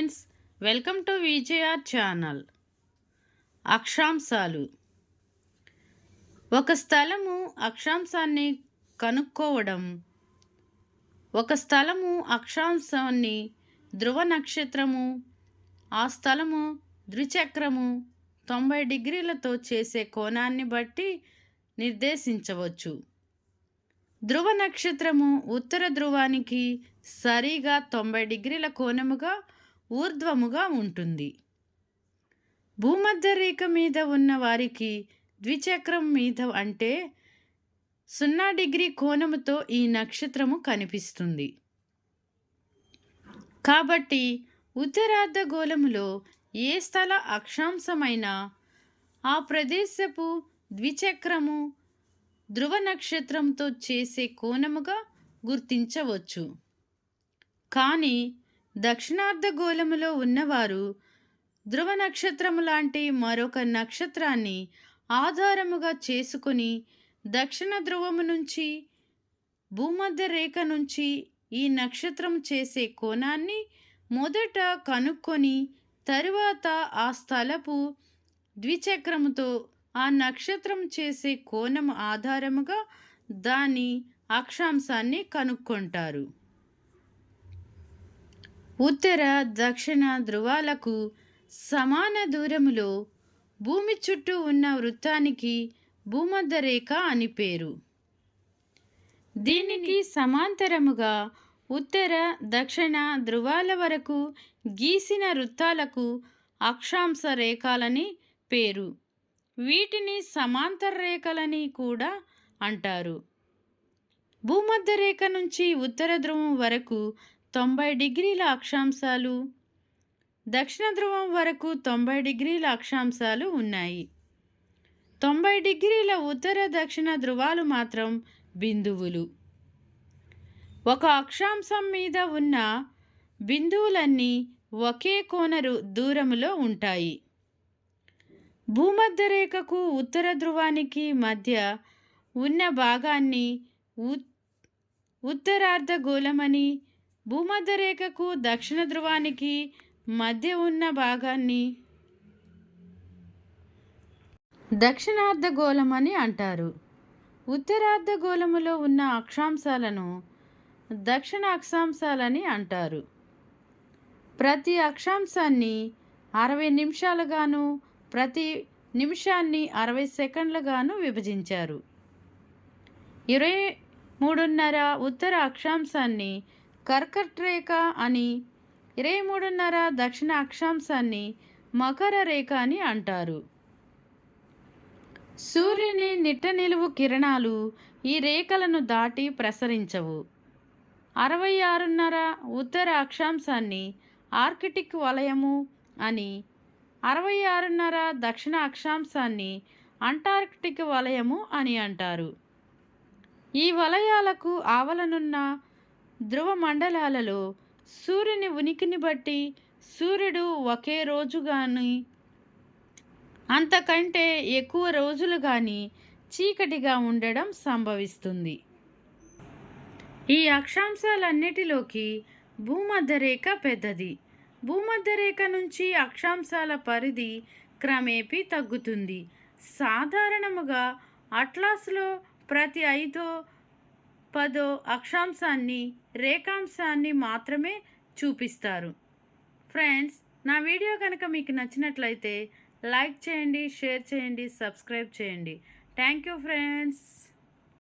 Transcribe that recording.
Friends welcome to VJR channel. అక్షాంశాలు. ఒక స్థలము అక్షాంశాన్ని కనుక్కోవడం ఒక స్థలము అక్షాంశాన్ని ధ్రువ నక్షత్రము ఆ స్థలము ద్విచక్రము తొంభై డిగ్రీలతో చేసే కోణాన్ని బట్టి నిర్దేశించవచ్చు. ధ్రువ నక్షత్రము ఉత్తర ధ్రువానికి సరిగా తొంభై డిగ్రీల కోణముగా ఊర్ధ్వముగా ఉంటుంది. భూమధ్య రేఖ మీద ఉన్న వారికి ద్విచక్రం మీద అంటే సున్నా డిగ్రీ కోణముతో ఈ నక్షత్రము కనిపిస్తుంది. కాబట్టి ఉత్తరార్ధగోళములో ఏ స్థల అక్షాంశమైన ఆ ప్రదేశపు ద్విచక్రము ధ్రువ నక్షత్రంతో చేసే కోణముగా గుర్తించవచ్చు. కానీ దక్షిణార్ధగోళములో ఉన్నవారు ధ్రువ నక్షత్రము లాంటి మరొక నక్షత్రాన్ని ఆధారముగా చేసుకొని దక్షిణ ధ్రువము నుంచి భూమధ్య రేఖ నుంచి ఈ నక్షత్రం చేసే కోణాన్ని మొదట కనుక్కొని తరువాత ఆ స్థలపు ద్విచక్రముతో ఆ నక్షత్రం చేసే కోణం ఆధారముగా దాని అక్షాంశాన్ని కనుక్కుంటారు. ఉత్తర దక్షిణ ధృవాలకు సమాన దూరములో భూమి చుట్టూ ఉన్న వృత్తానికి భూమధ్య రేఖ అని పేరు. దీనికి సమాంతరముగా ఉత్తర దక్షిణ ధృవాల వరకు గీసిన వృత్తాలకు అక్షాంశ రేఖలని పేరు. వీటిని సమాంతర రేఖలని కూడా అంటారు. భూమధ్య రేఖ నుంచి ఉత్తర ధ్రువం వరకు తొంభై డిగ్రీల అక్షాంశాలు. దక్షిణ ధ్రువం వరకు తొంభై డిగ్రీల అక్షాంశాలు ఉన్నాయి. తొంభై డిగ్రీల ఉత్తర దక్షిణ ధృవాలు మాత్రం బిందువులు. ఒక అక్షాంశం మీద ఉన్న బిందువులన్నీ ఒకే కోనరు దూరములో ఉంటాయి. భూమధ్య రేఖకు ఉత్తర ధ్రువానికి మధ్య ఉన్న భాగాన్ని ఉత్తరార్ధగోళమని భూమధ్య రేఖకు దక్షిణ ధ్రువానికి మధ్య ఉన్న భాగాన్ని దక్షిణార్ధగోళం అని అంటారు. ఉత్తరార్ధగోళములో ఉన్న అక్షాంశాలను దక్షిణ అక్షాంశాలని అంటారు. ప్రతి అక్షాంశాన్ని అరవై నిమిషాలుగాను ప్రతి నిమిషాన్ని అరవై సెకండ్లుగాను విభజించారు. ఇరవై మూడున్నర ఉత్తర అక్షాంశాన్ని కర్కట్ రేఖ అని ఇరవై మూడున్నర దక్షిణ అక్షాంశాన్ని మకర రేఖ అని అంటారు. సూర్యుని నిట్ట నిలువు కిరణాలు ఈ రేఖలను దాటి ప్రసరించవు. అరవై ఆరున్నర ఉత్తర అక్షాంశాన్ని ఆర్కిటిక్ వలయము అని అరవై ఆరున్నర దక్షిణ అక్షాంశాన్ని అంటార్కిటిక్ వలయము అని అంటారు. ఈ వలయాలకు ఆవలనున్న ధ్రువ మండలాలలో సూర్యుని ఉనికిని బట్టి సూర్యుడు ఒకే రోజు కానీ అంతకంటే ఎక్కువ రోజులు కానీ చీకటిగా ఉండడం సంభవిస్తుంది. ఈ అక్షాంశాలన్నిటిలోకి భూమధ్యరేఖ పెద్దది. భూమధ్యరేఖ నుంచి అక్షాంశాల పరిధి క్రమేపీ తగ్గుతుంది. సాధారణముగా అట్లాస్లో ప్రతి ఐదో పదో అక్షాంశాన్ని రేఖాంశాన్ని మాత్రమే చూపిస్తారు. ఫ్రెండ్స్ నా వీడియో కనుక మీకు నచ్చినట్లయితే లైక్ చేయండి షేర్ చేయండి సబ్స్క్రైబ్ చేయండి. Thank you friends.